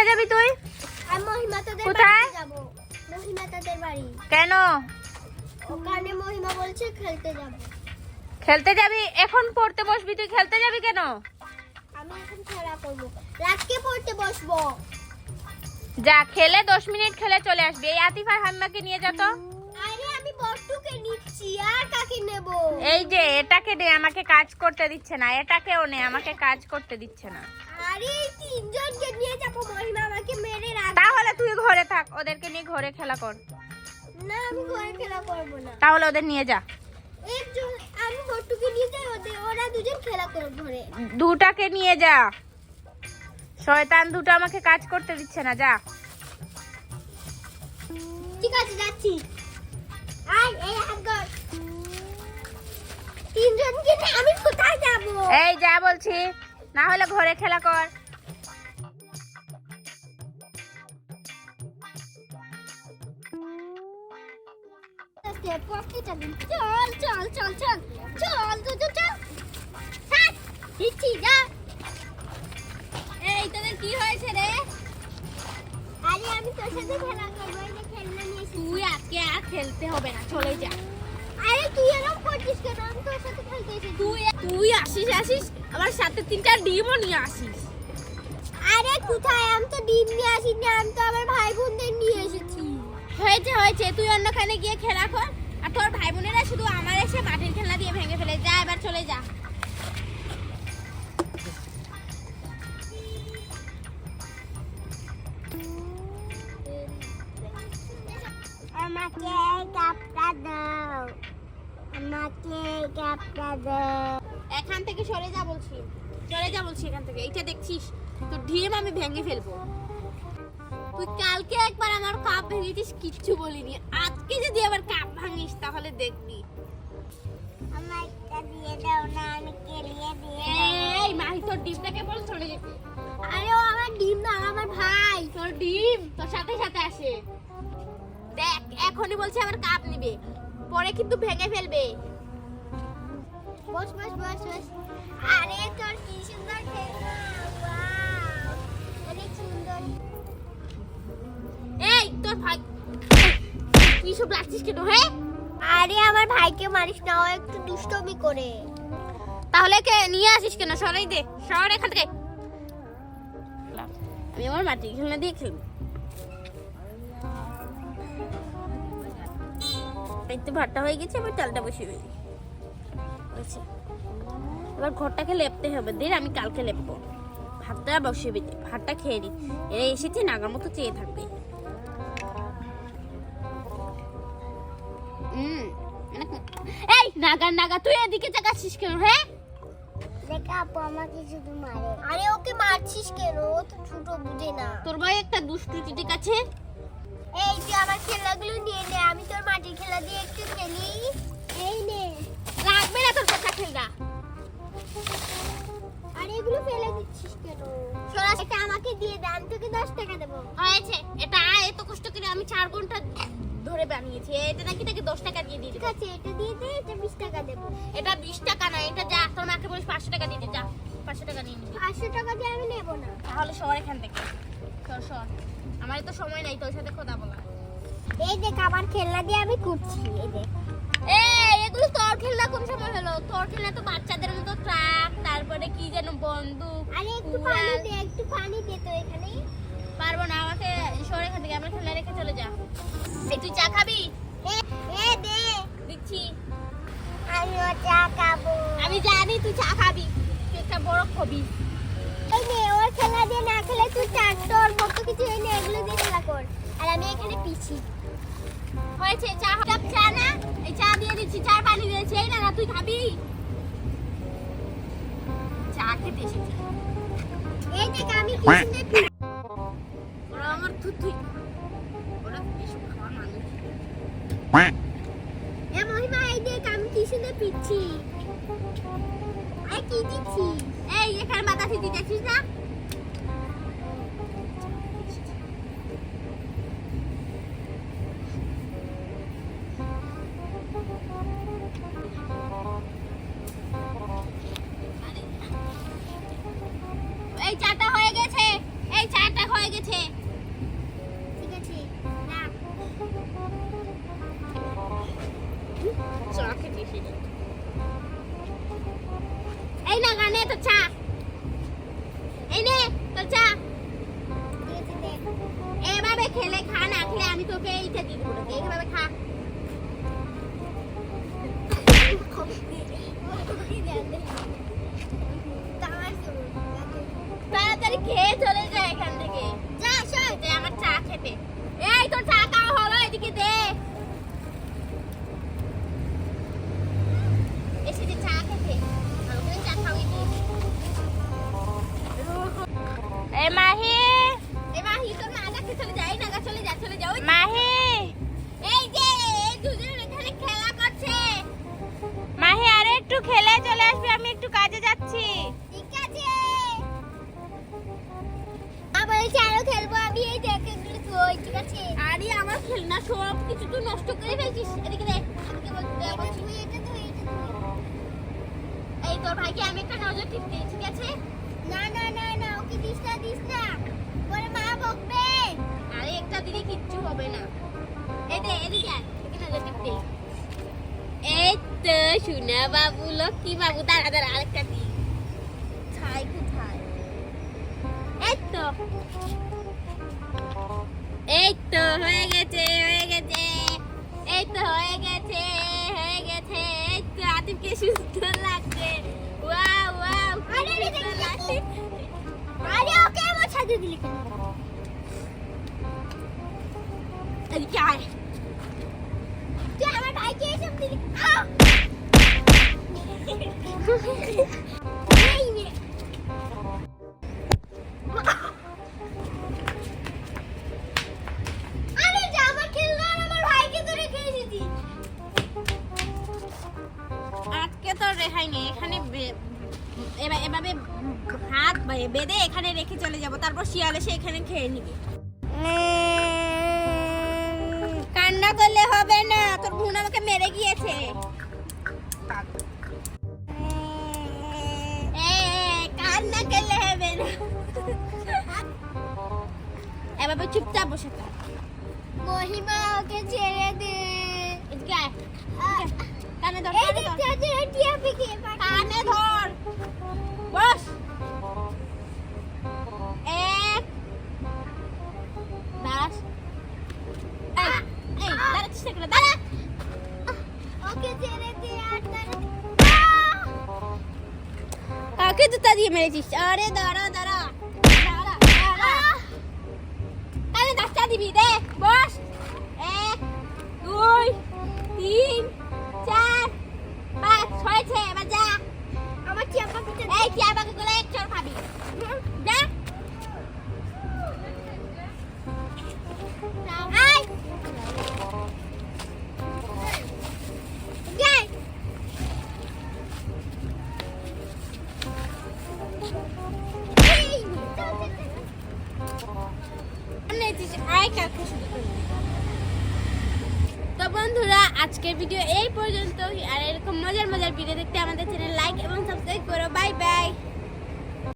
কোথায় যাবি তুই? কোথায়? কেন? ওখানে মহিমা বলছে খেলতে যাব। খেলতে যাবি? এখন পড়তে বসবি? তুই খেলতে যাবি কেন? আমি এখন খেলা করব। রাতকে পড়তে বসবো। যা খেলে দশ মিনিট খেলে চলে আসবি। এই আতিফার হাম্মাকে নিয়ে যা তো। আমি নিচ্ছি আর কাকে নেব? এই যে এটাকে দে আমাকে কাজ করতে দিচ্ছে না এটাকেও নে আমাকে কাজ করতে দিচ্ছে না। আরে তিনজনকে নিয়ে যাব মহিমা আমাকে মেরে রাখবে। তাহলে তুই ঘরে থাক ওদেরকে নিয়ে ঘরে খেলা কর। না আমি ঘরে খেলা করব না। তাহলে ওদের নিয়ে যা। একজন আমি নিয়ে যাই ওদের ওরা দুজন খেলা করবে ঘরে। দুটাকে নিয়ে যা। শয়তান দুটো আমাকে কাজ করতে দিচ্ছে না যা। ঠিক আছে যাচ্ছি। আমি কোথায় যাব? এই যা বলছি না হলে ঘরে খেলা কর। চল চল চল চল চল চল। চল এই তোদের কি হয়েছে রে? আমি তোর সাথে খেলা করব এই যে খেলনা নিয়ে তুই আজকে আর খেলতে হবে না চলে যা। আরে তুই এরকম করছিস কেন? আমি তোর সাথে খেলতে এসেছি। তুই তুই আসিস আসিস আমার সাথে তিনটা ডিমও নিয়ে আসিস। আরে কোথায়? আমি তো ডিম নিয়ে আসিনি আমি তো আমার ভাই বোনদের নিয়ে এসেছি। হয়েছে হয়েছে তুই অন্যখানে গিয়ে খেলা কর। আর তোর ভাই বোনেরা শুধু আমার এসে মাটির খেলনা দিয়ে ভেঙে ফেলে যা এবার চলে যা। আমাকে কাপটা দাও। আমাকে কাপটা দাও। এখান থেকে সরে যা বলছি। সরে যা বলছি এখান থেকে। এইটা দেখছিস? তো ডিম আমি ভেঙে ফেলব। তুই কালকে একবার আমার কাপ ভেঙেছিস কিচ্ছু বলিনি। আজকে যদি আবার কাপ ভাঙিস তাহলে দেখবি। আমার একটা দিয়ে দাও না আমি কেলিয়ে দিয়ে এই মাহি তোর ডিমটাকে বল চলে যেতে। আরে ও আমার ডিম না আমার ভাই। তোর ডিম তোর সাথে সাথে আসে। দেখ এখনই বলছে আবার কাপ নিবে। পরে কিন্তু ভেঙে ফেলবে। বস বস বস বস। আরে তোর কি সুন্দর খেলনা? অনেক সুন্দর। এই তোর ভাই কি সব লাগছিস কেন হ্যাঁ আরে আমার ভাইকে মারিস না ও একটু দুষ্টমি করে। তাহলে কে নিয়ে আসিস কেন? সরাই দে সর এখান থেকে। আমি আমার মাটি খেলনা দিয়ে খেলব। তো ভাতটা হয়ে গেছে এবার চালটা বসিয়ে দিই। হয়েছে। এবার ঘরটাকে লেপতে হবে দিন আমি কালকে লেপবো। ভাতটা বসিয়ে দিই ভাতটা খেয়ে নিই এরা এসেছে নাগার মতো চেয়ে থাকবে। এই নাগার নাগা তুই এদিকে তাকাচ্ছিস কেন হ্যাঁ? দেখা আপু আমাকে শুধু মারে। আরে ওকে মারছিস কেন? ও তো ছোট বুঝে না। তোর ভাই একটা দুষ্টু চিঠি কাছে এই তুই আমার খেলাগুলো নিয়ে নে আমি তোর মাটির খেলা দিয়ে একটু খেলি। এই নে রাখবে না তোর কথা খেলনা আরে এগুলো ফেলে দিচ্ছিস কেন? সোনা এটা আমাকে দিয়ে দে আমি তোকে দশ টাকা দেবো। হয়েছে এটা এত কষ্ট করে আমি চার ঘণ্টা ধরে বানিয়েছি। এটা নাকি তাকে দশ টাকা দিয়ে দিয়ে ঠিক আছে এটা দিয়ে দে এটা বিশ টাকা দেবো। এটা বিশ টাকা না এটা যা তোর মাকে বলিস পাঁচশো টাকা দিয়ে দে যা পাঁচশো টাকা নিয়ে নিবি। পাঁচশো টাকা দিয়ে আমি নেব না। তাহলে সর এখান থেকে। সর সর আমার তো সময় নাই তোর সাথে কথা বলা এই দেখ আমার খেলনা দিয়ে আমি কুটছি এই দেখ। এই এগুলো তোর খেলনা কোন সময় হলো? তোর খেলনা তো বাচ্চাদের মতো ট্রাক তারপরে কি যেন বন্দুক আরে একটু পানি দে একটু পানি দে তো এখানে। পারব না আমাকে সর এখান থেকে আমার খেলনা রেখে চলে যা। এই তুই চা খাবি? এ এ দে। দিচ্ছি। আমিও চা খাব। আমি জানি তুই চা খাবি তুই একটা বড় খবি কিছু এই এগুলো দিয়ে খেলা কর। আর আমি এখানে পিছি। হয়েছে, চা কাপ চা না, এই চা দিয়ে দিচ্ছি, চার পানি দিয়েছি এই না তুই খাবি? চা খেতে এসেছি। এই দেখ, আমি কিচেনে পি ওরা আমার থুতুই মহিমা, এই পিচ্ছি। আরে কি দিচ্ছি এই, এখানে মাথা দেখছিস না? তো চা এই নে তো চা এভাবে খেলে খা না, খেলে আমি তোকে এইটা দিয়ে দেবো এইভাবে খা এ মাহি এবার হি তোর না আগাতে চলে যাই না চলে যা চলে যা মাহি। এই যে এই দুজন এখানে খেলা করছে। মাহি আরে একটু খেলে চলে আসবি আমি একটু কাজে যাচ্ছি। ঠিক আছে। আবার চারও খেলব আমি এই দেখ কই ঠিক আছে? আরে আমার খেলনা সব কিছু তুই নষ্ট করে ফেলছিস। এদিকে দেখ তুই এটা তুই এটা তুই এই তোর ভাইকে আমি একটা নজর দিই ঠিক আছে? না না না না ওকে দিস না দিস তো বাবু লক্ষ্মী বাবু দাঁড়া দাঁড়া আরেকটা দিই। ছাই কোথায়? এই তো। এই তো হয়ে গেছে হয়ে গেছে। এই তো হয়ে গেছে হয়ে গেছে। এই তো আতিফকে সুস্থ লাগছে। ওয়াও ওয়াও আরে, আরে, সুস্থ লাগছে। আরে ওকে আমার ছাদে দিলি কেন? এদিকে আয়। তুই আমার ভাইকে এসব দিলি? আহ! আজকে তো রেহাই নেই এখানে এভাবে হাত বেঁধে এখানে রেখে চলে যাব তারপর শিয়াল এসে এখানে খেয়ে নিবে। কান্না করলে হবে কানে ধর কানে ধর। বস। এক। দাঁড়াস এই, দাঁড়াচ্ছিস না দাঁড়া। ওকে ছেড়ে দে আর কাকে জুতা দিয়ে মেরেছিস। আরে দাঁড়া দাঁড়া। দাঁড়া দাঁড়া। কানে দাঁড়া দিবি দে বস। এই টিয়া পাখি গুলো এক চড় খাবি যা আয় যাই এই চল, চল, চল। নেতিস আয় কাকে শুরু করবি তো বন্ধুরা, আজকের ভিডিও এই পর্যন্ত আর এরকম মজার মজার ভিডিও দেখতে আমাদের চ্যানেল লাইক এবং সাবস্ক্রাইব করো। Bye bye